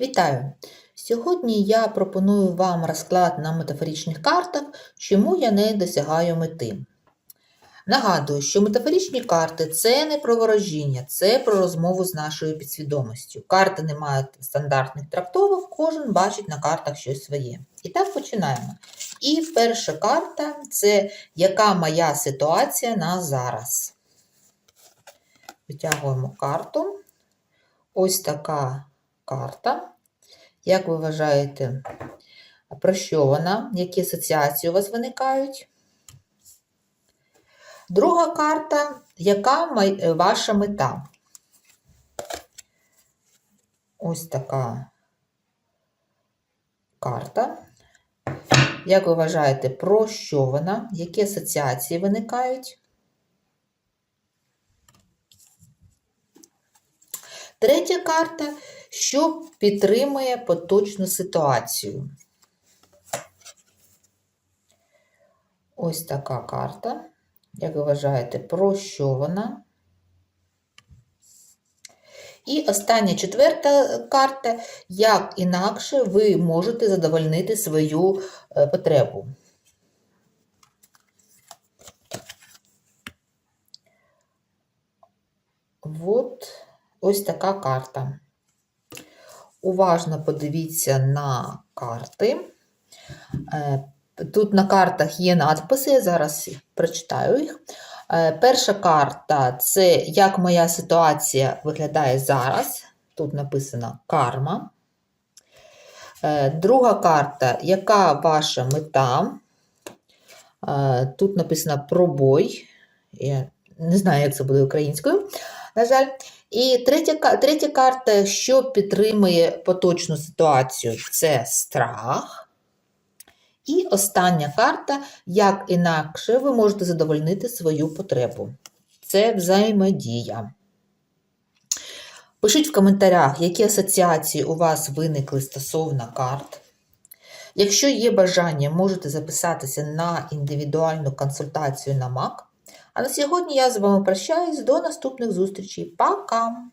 Вітаю! Сьогодні я пропоную вам розклад на метафоричних картах, чому я не досягаю мети. Нагадую, що метафоричні карти це не про ворожіння, це про розмову з нашою підсвідомістю. Карти не мають стандартних трактовок, кожен бачить на картах щось своє. І так починаємо. І перша карта це яка моя ситуація на зараз. Витягуємо карту. Ось така карта. Як ви вважаєте, про що вона? Які асоціації у вас виникають? Друга карта. Яка ваша мета? Ось така карта. Як ви вважаєте, про що вона? Які асоціації виникають? Третя карта, що підтримує поточну ситуацію. Ось така карта. Як ви вважаєте, про що вона? І остання четверта карта, як інакше ви можете задовольнити свою е, потребу. От ось така карта. Уважно подивіться на карти. Е, Тут на картах є надписи, я зараз прочитаю їх. Е, Перша карта це як моя ситуація виглядає зараз. Тут написано карма. Е, Друга карта, яка ваша мета? Тут написано пробой. Я не знаю, як це буде українською, на жаль. І третя, третя карта, що підтримує поточну ситуацію, це страх. І остання карта, як інакше ви можете задовольнити свою потребу. Це взаємодія. Пишіть в коментарях, які асоціації у вас виникли стосовно карт. Якщо є бажання, можете записатися на індивідуальну консультацію на МАК. А на сьогодні я з вами прощаюсь до наступних зустрічей. Пока!